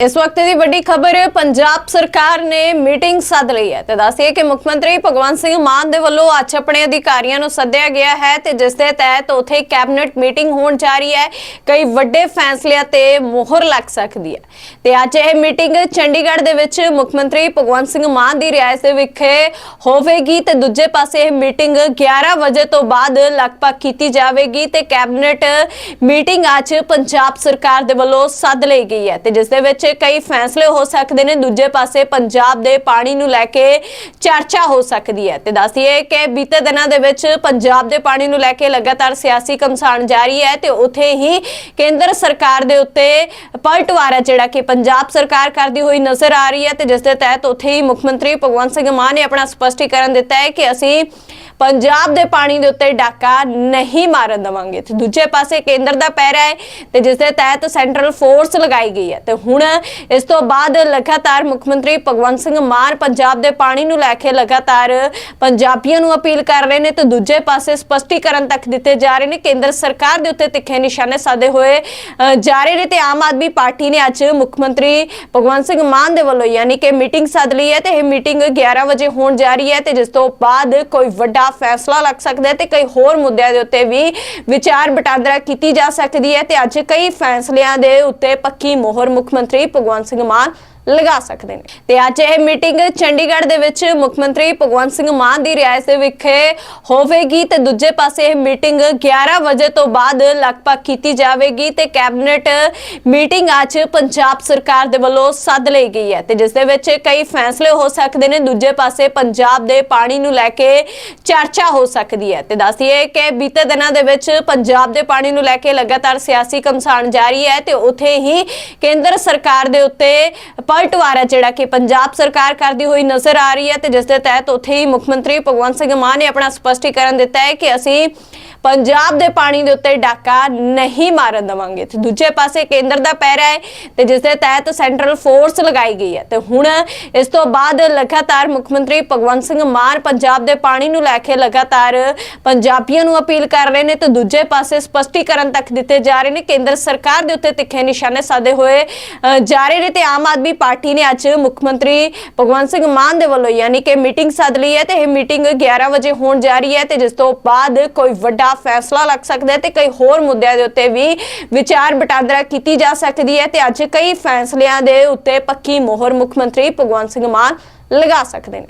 ਇਸ ਵਕਤ ਦੀ ਵੱਡੀ ਖਬਰ, ਪੰਜਾਬ ਸਰਕਾਰ ਨੇ ਮੀਟਿੰਗ ਸੱਦ ਲਈ ਹੈ ਤੇ ਦੱਸਿਏ ਕਿ ਮੁੱਖ ਮੰਤਰੀ ਭਗਵੰਤ ਸਿੰਘ ਮਾਨ ਦੇ ਵੱਲੋਂ ਅੱਜ ਆਪਣੇ ਅਧਿਕਾਰੀਆਂ ਨੂੰ ਸੱਦਿਆ ਗਿਆ ਹੈ ਤੇ ਜਿਸ ਦੇ ਤਹਿਤ ਉਥੇ ਕੈਬਨਿਟ ਮੀਟਿੰਗ ਹੋਣ ਜਾ ਰਹੀ ਹੈ। ਕਈ ਵੱਡੇ ਫੈਸਲਿਆਂ ਤੇ ਮੋਹਰ ਲੱਗ ਸਕਦੀ ਹੈ। ਤੇ ਅੱਜ ਇਹ ਮੀਟਿੰਗ ਚੰਡੀਗੜ੍ਹ ਦੇ ਵਿੱਚ ਮੁੱਖ ਮੰਤਰੀ ਭਗਵੰਤ ਸਿੰਘ ਮਾਨ ਦੀ ਰਿਹਾਇਸ਼ ਦੇ ਵਿਖੇ ਹੋਵੇਗੀ ਤੇ ਦੂਜੇ ਪਾਸੇ ਇਹ ਮੀਟਿੰਗ 11 ਵਜੇ ਤੋਂ ਬਾਅਦ ਲਗਭਗ ਕੀਤੀ ਜਾਵੇਗੀ ਤੇ ਕੈਬਨਿਟ ਮੀਟਿੰਗ ਅੱਜ ਪੰਜਾਬ ਸਰਕਾਰ ਦੇ ਵੱਲੋਂ ਸੱਦ ਲਈ ਗਈ ਹੈ ਤੇ ਜਿਸ ਦੇ ਵਿੱਚ ਕਈ ਫੈਸਲੇ ਹੋ ਸਕਦੇ ਨੇ। ਦੂਜੇ ਪਾਸੇ ਪੰਜਾਬ ਦੇ ਪਾਣੀ ਨੂੰ ਲੈ ਕੇ ਚਰਚਾ ਹੋ ਸਕਦੀ ਹੈ। ਤੇ ਦੱਸੀਏ ਕਿ ਬੀਤੇ ਦਿਨਾਂ ਦੇ ਵਿੱਚ ਪੰਜਾਬ ਦੇ ਪਾਣੀ ਨੂੰ ਲੈ ਕੇ ਲਗਾਤਾਰ ਸਿਆਸੀ ਘਮਸਾਨ ਜਾਰੀ ਹੈ ਤੇ ਉਥੇ ਹੀ ਕੇਂਦਰ ਸਰਕਾਰ ਦੇ ਉੱਤੇ ਪਲਟਵਾਰਾ ਜਿਹੜਾ ਕਿ ਪੰਜਾਬ ਸਰਕਾਰ ਕਰਦੀ ਹੋਈ ਨਜ਼ਰ ਆ ਰਹੀ ਹੈ ਤੇ ਜਿਸ ਦੇ ਤਹਿਤ ਉਥੇ ਹੀ ਮੁੱਖ ਮੰਤਰੀ ਭਗਵੰਤ ਸਿੰਘ ਮਾਨ ਨੇ ਆਪਣਾ ਸਪਸ਼ਟੀਕਰਨ ਦਿੱਤਾ ਹੈ ਕਿ ਅਸੀਂ ਪੰਜਾਬ ਦੇ ਪਾਣੀ ਦੇ ਉੱਤੇ ਡਾਕਾ ਨਹੀਂ ਮਾਰਨ ਦਵਾਂਗੇ। ਤੇ ਦੂਜੇ ਪਾਸੇ ਕੇਂਦਰ ਦਾ ਪੈਰਾ ਹੈ ਤੇ ਜਿਸ ਦੇ ਤਹਿਤ ਸੈਂਟਰਲ ਫੋਰਸ ਲਗਾਈ ਗਈ ਹੈ। ਤੇ ਹੁਣ ਇਸ ਤੋਂ ਬਾਅਦ ਲਗਾਤਾਰ ਮੁੱਖ ਮੰਤਰੀ ਭਗਵੰਤ ਸਿੰਘ ਮਾਨ ਪੰਜਾਬ ਦੇ ਪਾਣੀ ਨੂੰ ਲੈ ਕੇ ਲਗਾਤਾਰ ਪੰਜਾਬੀਆਂ ਨੂੰ ਅਪੀਲ ਕਰ ਰਹੇ ਨੇ ਤੇ ਦੂਜੇ ਪਾਸੇ ਸਪਸ਼ਟੀਕਰਨ ਤੱਕ ਦਿੱਤੇ ਜਾ ਰਹੇ ਨੇ। ਕੇਂਦਰ ਸਰਕਾਰ ਦੇ ਉੱਤੇ ਤਿੱਖੇ ਨਿਸ਼ਾਨੇ ਸਾਦੇ ਹੋਏ ਜਾ ਰਹੇ ਨੇ ਤੇ ਆਮ ਆਦਮੀ ਪਾਰਟੀ ਨੇ ਅੱਜ ਮੁੱਖ ਮੰਤਰੀ ਭਗਵੰਤ ਸਿੰਘ ਮਾਨ ਦੇ ਵੱਲੋਂ ਯਾਨੀ ਕਿ ਮੀਟਿੰਗ ਸੱਦ ਲਈ ਹੈ ਤੇ ਇਹ ਮੀਟਿੰਗ 11 ਵਜੇ ਹੋਣ ਜਾ ਰਹੀ ਹੈ ਤੇ ਜਿਸ ਤੋਂ ਬਾਅਦ ਕੋਈ ਵੱਡਾ ਫੈਸਲਾ ਲੱਗ ਸਕਦਾ ਹੈ ਤੇ ਕਈ ਹੋਰ ਮੁੱਦਿਆਂ ਦੇ ਉੱਤੇ ਵੀ ਵਿਚਾਰ ਵਟਾਂਦਰਾ ਕੀਤੀ ਜਾ ਸਕਦੀ ਹੈ ਤੇ ਅੱਜ ਕਈ ਫੈਸਲਿਆਂ ਦੇ ਉੱਤੇ ਪੱਕੀ ਮੋਹਰ ਮੁੱਖ ਮੰਤਰੀ ਭਗਵੰਤ ਸਿੰਘ ਮਾਨ ਲਗਾ ਸਕਦੇ ਨੇ। ਤੇ ਅੱਜ ਇਹ ਮੀਟਿੰਗ ਚੰਡੀਗੜ੍ਹ ਦੇ ਵਿੱਚ ਮੁੱਖ ਮੰਤਰੀ ਭਗਵੰਤ ਸਿੰਘ ਮਾਨ ਦੀ ਰਿਹਾਇਸ਼ ਦੇ ਵਿਖੇ ਹੋਵੇਗੀ ਤੇ ਦੂਜੇ ਪਾਸੇ ਇਹ ਮੀਟਿੰਗ 11 ਵਜੇ ਤੋਂ ਬਾਅਦ ਲਗਭਗ ਕੀਤੀ ਜਾਵੇਗੀ ਤੇ ਕੈਬਨਿਟ ਮੀਟਿੰਗ ਅੱਜ ਪੰਜਾਬ ਸਰਕਾਰ ਦੇ ਵੱਲੋਂ ਸੱਦ ਲਈ ਗਈ ਹੈ ਤੇ ਜਿਸ ਦੇ ਵਿੱਚ ਕਈ ਫੈਸਲੇ ਹੋ ਸਕਦੇ ਨੇ। ਦੂਜੇ ਪਾਸੇ ਪੰਜਾਬ ਦੇ ਪਾਣੀ ਨੂੰ ਲੈ ਕੇ ਚਰਚਾ ਹੋ ਸਕਦੀ ਹੈ। ਤੇ ਦੱਸਦੀਏ ਕਿ ਬੀਤੇ ਦਿਨਾਂ ਦੇ ਵਿੱਚ ਪੰਜਾਬ ਦੇ ਪਾਣੀ ਨੂੰ ਲੈ ਕੇ ਲਗਾਤਾਰ ਸਿਆਸੀ ਘਮਸਾਨ ਜਾਰੀ ਹੈ ਤੇ ਉਥੇ ਹੀ ਕੇਂਦਰ ਸਰਕਾਰ ਦੇ ਉੱਤੇ ਪਲਟਵਾਰਾ ਜਿਹੜਾ ਕਿ ਪੰਜਾਬ ਸਰਕਾਰ ਕਰਦੀ ਹੋਈ ਨਜ਼ਰ ਆ ਰਹੀ ਹੈ ਤੇ ਜਿਸ ਦੇ ਤਹਿਤ ਉੱਥੇ ਹੀ ਮੁੱਖ ਮੰਤਰੀ ਭਗਵੰਤ ਸਿੰਘ ਮਾਨ ਨੇ ਆਪਣਾ ਸਪਸ਼ਟੀਕਰਨ ਦਿੱਤਾ ਹੈ ਕਿ ਅਸੀਂ ਪੰਜਾਬ ਦੇ ਪਾਣੀ ਦੇ ਉੱਤੇ ਡਾਕਾ ਨਹੀਂ ਮਾਰਨ ਦਵਾਂਗੇ। ਤੇ ਦੂਜੇ ਪਾਸੇ ਕੇਂਦਰ ਦਾ ਪੈਰਾ ਹੈ ਤੇ ਜਿਸ ਦੇ ਤਹਿਤ ਸੈਂਟਰਲ ਫੋਰਸ ਲਗਾਈ ਗਈ ਹੈ। ਤੇ ਹੁਣ ਇਸ ਤੋਂ ਬਾਅਦ ਲਗਾਤਾਰ ਮੁੱਖ ਮੰਤਰੀ ਭਗਵੰਤ ਸਿੰਘ ਮਾਨ ਪੰਜਾਬ ਦੇ ਪਾਣੀ ਨੂੰ ਲੈ ਕੇ ਲਗਾਤਾਰ ਪੰਜਾਬੀਆਂ ਨੂੰ ਅਪੀਲ ਕਰ ਰਹੇ ਨੇ ਤੇ ਦੂਜੇ ਪਾਸੇ ਸਪਸ਼ਟੀਕਰਨ ਤੱਕ ਦਿੱਤੇ ਜਾ ਰਹੇ ਨੇ। ਕੇਂਦਰ ਸਰਕਾਰ ਦੇ ਉੱਤੇ ਤਿੱਖੇ ਨਿਸ਼ਾਨੇ ਸਾਧੇ ਹੋਏ ਜਾ ਰਹੇ ਨੇ ਤੇ ਆਮ ਆਦਮੀ ਪਾਰਟੀ ਨੇ ਅੱਜ ਮੁੱਖ ਮੰਤਰੀ ਭਗਵੰਤ ਸਿੰਘ ਮਾਨ ਦੇ ਵੱਲੋਂ ਯਾਨੀ ਕਿ ਮੀਟਿੰਗ ਸੱਦ ਲਈ ਹੈ ਤੇ ਇਹ ਮੀਟਿੰਗ 11 ਵਜੇ ਹੋਣ ਜਾ ਰਹੀ ਹੈ ਤੇ ਜਿਸ ਤੋਂ ਬਾਅਦ ਕੋਈ ਵੱਡਾ ਵੱਡਾ ਫੈਸਲਾ ਲੱਗ ਸਕਦਾ ਹੈ ਤੇ ਕਈ ਹੋਰ ਮੁੱਦਿਆਂ ਦੇ ਉੱਤੇ ਵੀ ਵਿਚਾਰ ਵਟਾਂਦਰਾ ਕੀਤੀ ਜਾ ਸਕਦੀ ਹੈ ਤੇ ਅੱਜ ਕਈ ਫੈਸਲਿਆਂ ਦੇ ਉੱਤੇ ਪੱਕੀ ਮੋਹਰ ਮੁੱਖ ਮੰਤਰੀ ਭਗਵੰਤ ਸਿੰਘ ਮਾਨ ਲਗਾ ਸਕਦੇ ਨੇ।